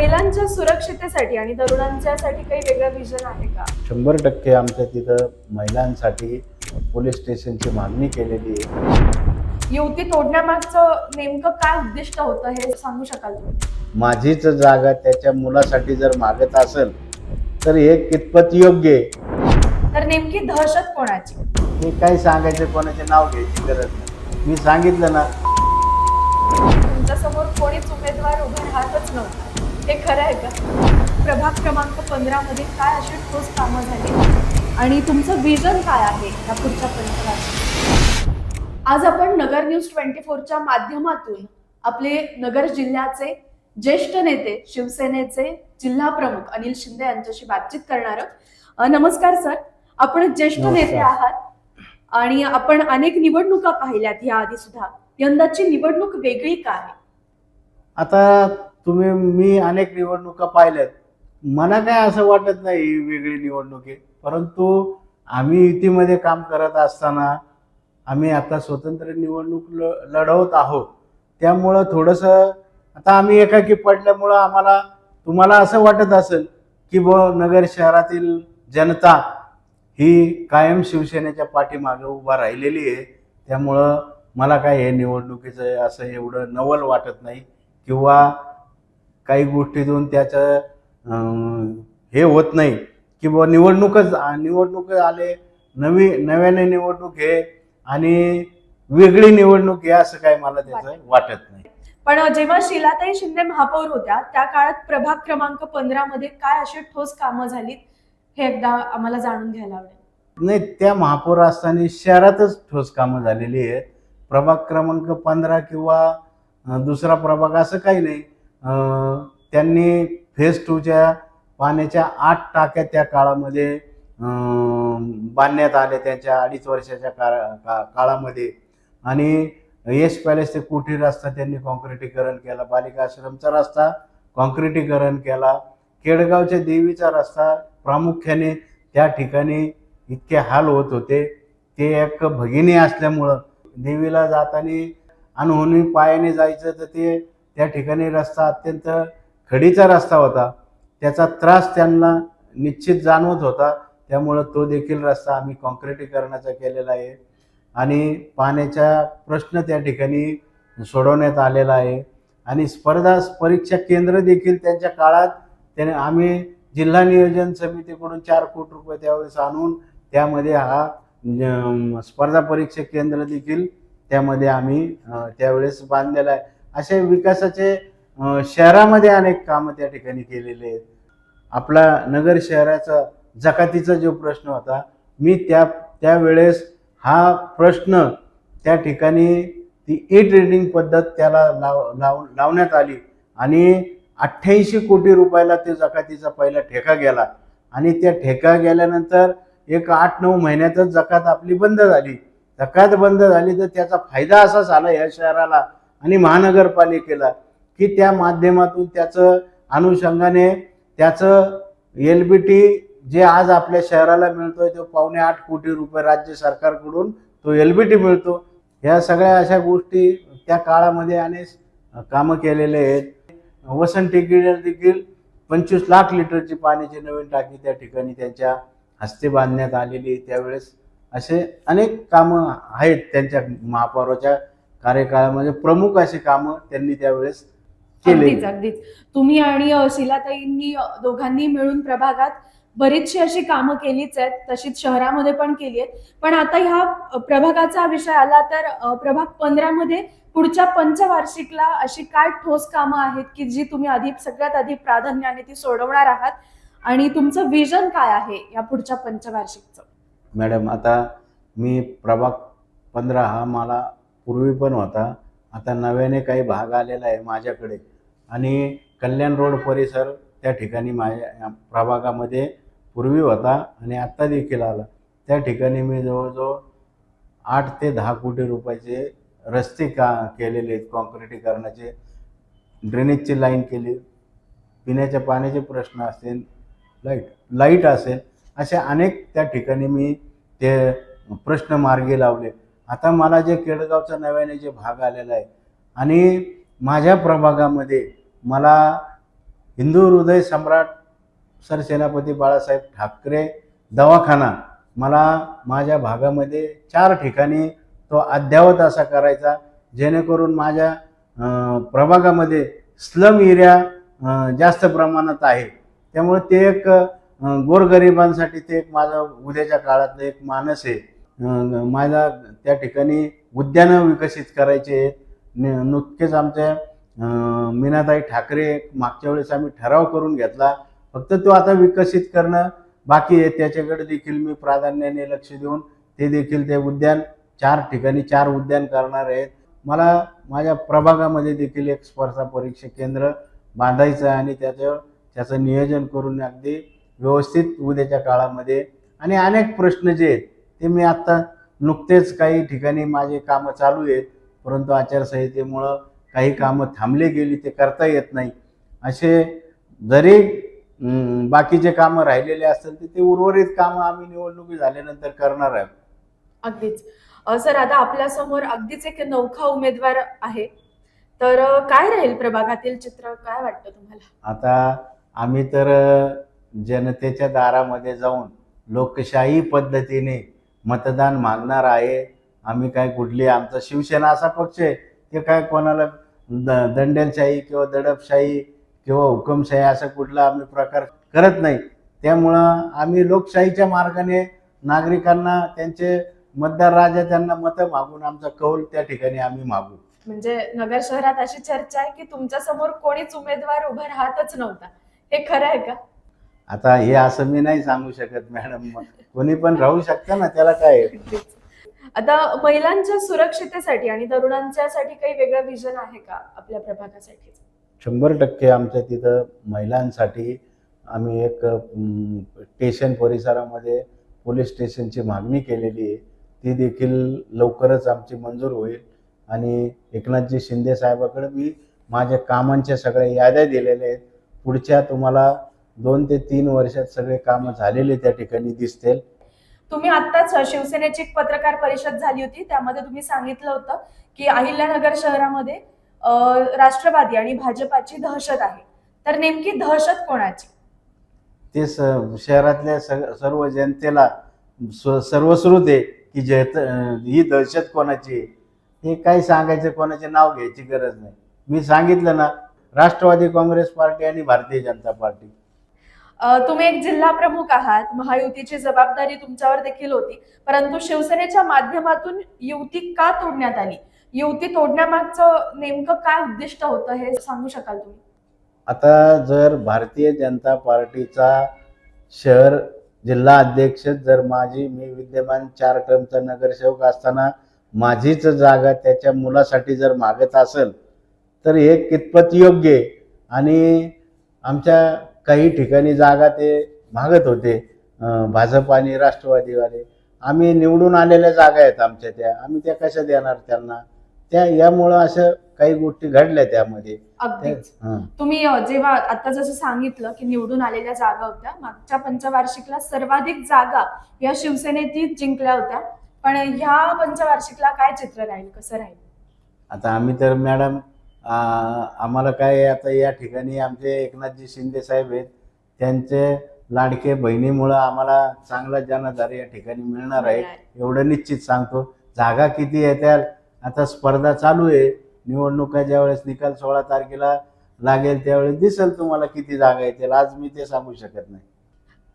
महिलांच्या सुरक्षितेसाठी आणि तरुणांच्यासाठी काही वेगळं विजन आहे का? शंभर टक्के आमच्या तिथं महिलांसाठी पोलीस स्टेशनची मागणी केलेली आहे. युवती तोडण्यामागचं नेमकं काय उद्दिष्ट होतं हे सांगू शकाल तुम्ही? माझीच जागा त्याच्या मुलासाठी जर मागत असेल तर हे कितपत योग्य आहे? तर नेमकी दहशत कोणाची? हे काही सांगायचे कोणाचे नाव घ्यायची गरज नाही. मी सांगितलं ना. तुमच्यासमोर कोणीच उमेदवार उभे राहतच नव्हता. हे खरं आहे का? प्रभाग क्रमांक पंधरा मध्ये काय अशी ठोस कामं झाली? आणि तुमचं विजन काय आहे या पुढच्या पंधरा आज आपण नगर न्यूज ट्वेंटी फोरच्या माध्यमातून आपले नगर जिल्ह्याचे ज्येष्ठ नेते शिवसेनेचे जिल्हा प्रमुख अनिल शिंदे यांच्याशी बातचीत करणार नमस्कार सर. आपण ज्येष्ठ. नेते आहात आणि आपण अनेक निवडणुका पाहिल्यात या आधी सुद्धा. यंदाची निवडणूक वेगळी का आहे? आता तुम्ही मी अनेक निवडणुका पाहिल्यात. मला काय असं वाटत नाही ही वेगळी निवडणूक आहे. परंतु आम्ही युतीमध्ये काम करत असताना आम्ही आता स्वतंत्र निवडणूक ल लढवत आहोत. त्यामुळं थोडंसं आता आम्ही एकाकी पडल्यामुळं आम्हाला तुम्हाला असं वाटत असेल की ब नगर शहरातील जनता ही कायम शिवसेनेच्या पाठीमागे उभा राहिलेली आहे. त्यामुळं मला काय हे निवडणुकीचं असं एवढं नवल वाटत नाही. किंवा काही गोष्टीतून त्याचं हे होत नाही. की बुवा निवडणूकच निवडणूक आले नवी नव्याने निवडणूक हे आणि वेगळी निवडणूक हे असं काही मला त्याचं वाटत नाही. पण जेव्हा शिलाताई शिंदे महापौर होत्या त्या काळात प्रभाग क्रमांक पंधरा मध्ये काय अशी ठोस कामं झालीत हे एकदा आम्हाला जाणून घ्यायला आवडेल. नाही त्या महापौर असताना शहरातच ठोस कामं झालेली आहेत. प्रभाग क्रमांक पंधरा किंवा दुसरा प्रभाग असं काही नाही. त्यांनी फेज टूच्या पाण्याच्या आठ टाक्या त्या काळामध्ये बांधण्यात आल्या त्यांच्या अडीच वर्षाच्या काळा का- काळामध्ये. आणि यश पॅलेस ते कुठी रस्ता त्यांनी कॉन्क्रिटीकरण केला बालिका आश्रमचा रस्ता कॉन्क्रिटीकरण केला केडगावच्या देवीचा रस्ता प्रामुख्याने त्या ठिकाणी इतके हाल होत होते ते एक भगिनी असल्यामुळं देवीला जाताना अनहोनी पायाने जायचं तर ते त्या ठिकाणी रस्ता अत्यंत खडीचा रस्ता होता. त्याचा त्रास त्यांना निश्चित जाणवत होता. त्यामुळं तो देखील रस्ता आम्ही कॉन्क्रिटीकरणाचा केलेला आहे. आणि पाण्याचा प्रश्न त्या ठिकाणी सोडवण्यात आलेला आहे. आणि स्पर्धा परीक्षा केंद्र देखील त्यांच्या काळात त्याने आम्ही जिल्हा नियोजन समितीकडून चार कोटी रुपये त्यावेळेस आणून त्यामध्ये हा स्पर्धा परीक्षा केंद्र देखील त्यामध्ये आम्ही त्यावेळेस बांधलेला आहे. असे विकासाचे शहरामध्ये अनेक कामं त्या ठिकाणी केलेले आहेत. आपला नगर शहराचा जकातीचा जो प्रश्न होता मी त्या त्यावेळेस हा प्रश्न त्या ठिकाणी ती ई ट्रेडिंग पद्धत त्याला लाव लाव लावण्यात आली आणि अठ्ठ्याऐंशी कोटी रुपयाला ते जकातीचा पहिला ठेका गेला आणि त्या ठेका गेल्यानंतर एक आठ नऊ महिन्यातच जकात आपली बंद झाली. जकात बंद झाली तर त्याचा फायदा असा झाला या शहराला. आणि महानगरपालिकेला की त्या माध्यमातून त्याचं अनुषंगाने त्याचं एल बी टी जे आज आपल्या शहराला मिळतोय तो पावणे आठ कोटी रुपये राज्य सरकारकडून तो एल बी टी मिळतो ह्या सगळ्या अशा गोष्टी त्या काळामध्ये आणि कामं केलेले आहेत वसंत टेकडीला देखील पंचवीस लाख लिटरची पाण्याची नवीन टाकी त्या ठिकाणी त्यांच्या हस्ते बांधण्यात आलेली आहे. त्यावेळेस असे अनेक कामं आहेत त्यांच्या महापौराच्या कार्यकाळामध्ये प्रमुख अशी कामं त्यांनी त्यावेळेस केली अगदीच अगदीच. तुम्ही आणि शिलाताईंनी दोघांनी मिळून प्रभागात बरीचशी अशी कामं केलीच आहेत तशीच शहरामध्ये पण केली आहेत. पण आता ह्या प्रभागाचा विषय आला तर प्रभाग पंधरा मध्ये पुढच्या पंचवार्षिकला अशी काय ठोस कामं आहेत की जी तुम्ही आधी सगळ्यात आधी प्राधान्याने ती सोडवणार आहात? आणि तुमचं विजन काय आहे या पुढच्या पंचवार्षिकचं? मॅडम आता मी प्रभाग पंधरा हा मला पूर्वी पण होता. आता नव्याने काही भाग आलेला आहे माझ्याकडे. आणि कल्याण रोड परिसर त्या ठिकाणी माझ्या प्रभागामध्ये पूर्वी होता आणि आत्ता देखील आला. त्या ठिकाणी मी जवळजवळ आठ ते दहा कोटी रुपयाचे रस्ते का केलेले आहेत कॉन्क्रिटीकरणाचे. ड्रेनेजची लाईन केली. पिण्याच्या पाण्याचे प्रश्न असेल लाइट लाइट असेल असे अनेक त्या ठिकाणी मी ते प्रश्न मार्गी लावले. आता मला जे केडगावचा नव्याने जे भाग आलेला आहे आणि माझ्या प्रभागामध्ये मला हिंदू हृदय सम्राट सरसेनापती बाळासाहेब ठाकरे दवाखाना मला माझ्या भागामध्ये चार ठिकाणी तो अद्ययावत असा करायचा जेणेकरून माझ्या प्रभागामध्ये स्लम एरिया जास्त प्रमाणात आहे. त्यामुळे ते एक गोरगरिबांसाठी ते एक माझं उद्याच्या काळातलं एक मानस आहे. मला माझा त्या ठिकाणी उद्यानं विकसित करायचे आहेत. न- नुकतेच आमच्या मीनाताई ठाकरे मागच्या वेळेस आम्ही ठराव करून घेतला. फक्त तो आता विकसित करणं बाकी आहे. त्याच्याकडे देखील मी प्राधान्याने लक्ष देऊन ते देखील ते उद्यान चार ठिकाणी चार उद्यान करणार आहेत. मला माझ्या प्रभागामध्ये देखील एक स्पर्धा परीक्षा केंद्र बांधायचं आहे आणि त्याचं त्याचं नियोजन करून अगदी व्यवस्थित उद्याच्या काळामध्ये. आणि अनेक प्रश्न जे आहेत ते मी आत्ता नुकतेच काही ठिकाणी माझे कामं चालू आहेत. परंतु आचारसंहितेमुळं काही कामं थांबले गेली ते करता येत नाही. असे जरी बाकीचे कामं राहिलेले असतील तर ते उर्वरित कामं आम्ही निवडणुकी झाल्यानंतर करणार आहे अगदीच. सर आता आपल्यासमोर अगदीच एक नौखा उमेदवार आहे. तर काय राहील प्रभागातील चित्र? काय वाटतं तुम्हाला? आता आम्ही तर जनतेच्या दारामध्ये जाऊन लोकशाही पद्धतीने मतदान मागणार आहे. आम्ही काय कुठली आमचा शिवसेना असा पक्ष आहे की काय कोणाला द दंडेलशाही किंवा दडपशाही किंवा हुकुमशाही असा कुठला आम्ही प्रकार करत नाही. त्यामुळं आम्ही लोकशाहीच्या मार्गाने नागरिकांना त्यांचे मतदार राजा त्यांना मतं मागून आमचा कौल त्या ठिकाणी आम्ही मागू. म्हणजे नगर शहरात अशी चर्चा आहे की तुमच्यासमोर कोणीच उमेदवार उभा राहतच नव्हता. हे खरं आहे का? आता हे असं मी नाही सांगू शकत मॅडम. कोणी पण राहू शकतं ना त्याला काय? आता महिलांच्या सुरक्षितेसाठी आणि तरुणांच्यासाठी काही वेगळं विजन आहे का आपल्या प्रभागासाठी? शंभर टक्के आमच्या तिथं महिलांसाठी आम्ही एक स्टेशन परिसरामध्ये पोलीस स्टेशनची मागणी केलेली आहे. ती देखील लवकरच आमची मंजूर होईल. आणि एकनाथजी शिंदे साहेबाकडे मी माझ्या कामांच्या सगळ्या याद्या दिलेल्या आहेत. पुढच्या तुम्हाला दोन ते तीन वर्षात सगळे कामं झालेले त्या ठिकाणी दिसतील. तुम्ही आत्ताच शिवसेनेची एक पत्रकार परिषद झाली होती. त्यामध्ये तुम्ही सांगितलं होतं की अहिल्यानगर शहरामध्ये राष्ट्रवादी आणि भाजपाची दहशत आहे. तर नेमकी दहशत कोणाची? ते शहरातल्या सर्व जनतेला सर्वश्रुत आहे की जत ही दहशत कोणाची हे काही सांगायचं कोणाचे नाव घ्यायची गरज नाही. मी सांगितलं ना राष्ट्रवादी काँग्रेस पार्टी आणि भारतीय जनता पार्टी. तुम्ही एक जिल्हा प्रमुख आहात. महायुतीची जबाबदारी तुमच्यावर देखील होती. परंतु शिवसेनेच्या माध्यमातून युती का तोडण्यात आली? युती तोडण्यामागचं नेमकं काय उद्दिष्ट होतं हे सांगू शकाल तुम्ही? आता जर भारतीय जनता पार्टीचा शहर जिल्हा अध्यक्ष जर माझी मी विद्यमान चार टर्मचा नगरसेवक असताना माझीच जागा त्याच्या मुलासाठी जर मागत असेल तर हे कितपत योग्य? आहे आणि आमच्या काही ठिकाणी जागा ते मागत होते भाजप आणि राष्ट्रवादीवाले. आम्ही निवडून आलेल्या जागा आहेत आमच्या त्या. आम्ही त्या कशा देणार त्यांना? त्या यामुळं असं काही गोष्टी घडल्या त्यामध्ये. अगदीच. तुम्ही जेव्हा आता जसं सांगितलं की निवडून आलेल्या जागा होत्या मागच्या पंचवार्षिकला सर्वाधिक जागा या शिवसेनेतील जिंकल्या होत्या. पण ह्या पंचवार्षिकला काय चित्र राहील? कसं राहील? आता आम्ही तर मॅडम आम्हाला काय आता या ठिकाणी आमचे एकनाथजी शिंदे साहेब आहेत. त्यांचे लाडके बहिणीमुळं आम्हाला चांगला जनाधार या ठिकाणी मिळणार आहे. एवढं निश्चित सांगतो. जागा किती येत्याल आता स्पर्धा चालू आहे. निवडणुका ज्यावेळेस निकाल सोळा तारखेला लागेल त्यावेळेस दिसेल तुम्हाला किती जागा येतील आज मी ते सांगू शकत नाही.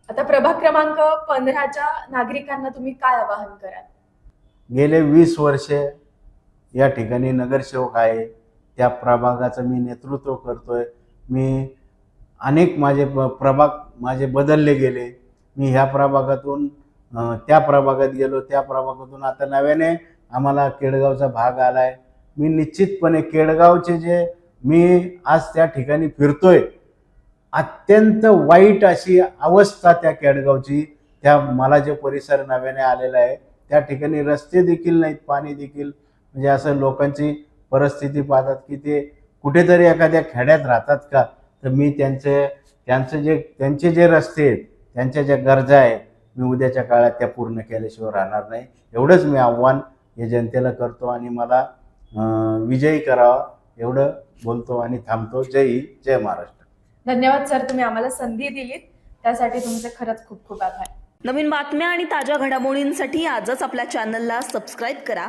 आता प्रभाग क्रमांक पंधराच्या नागरिकांना तुम्ही काय आवाहन कराल? गेले वीस वर्षे या ठिकाणी नगरसेवक आहे. त्या प्रभागाचं मी नेतृत्व करतोय. मी अनेक माझे प- प्रभाग माझे बदलले गेले. मी ह्या प्रभागातून त्या प्रभागात गेलो. त्या प्रभागातून आता नव्याने आम्हाला केडगावचा भाग आलाय. मी निश्चितपणे केडगावचे जे मी आज त्या ठिकाणी फिरतोय अत्यंत वाईट अशी अवस्था त्या केडगावची त्या मला जे परिसर नव्याने आलेला आहे त्या ठिकाणी रस्ते देखील नाहीत पाणी देखील. म्हणजे असं लोकांची परिस्थिती पाहतात की ते कुठेतरी एखाद्या खेड्यात राहतात का? तर मी त्यांचे त्यांचं जे त्यांचे जे रस्ते आहेत त्यांच्या ज्या गरजा आहेत मी उद्याच्या काळात त्या पूर्ण केल्याशिवाय राहणार नाही. एवढंच मी आव्हान या जनतेला करतो आणि मला विजयी करावा एवढं बोलतो आणि थांबतो. जय हिंद जय महाराष्ट्र. धन्यवाद सर तुम्ही आम्हाला संधी दिलीत. त्यासाठी तुमचे खरंच खूप खूप आभार. नवीन बातम्या आणि ताज्या घडामोडींसाठी आजच आपल्या चॅनलला सबस्क्राईब करा.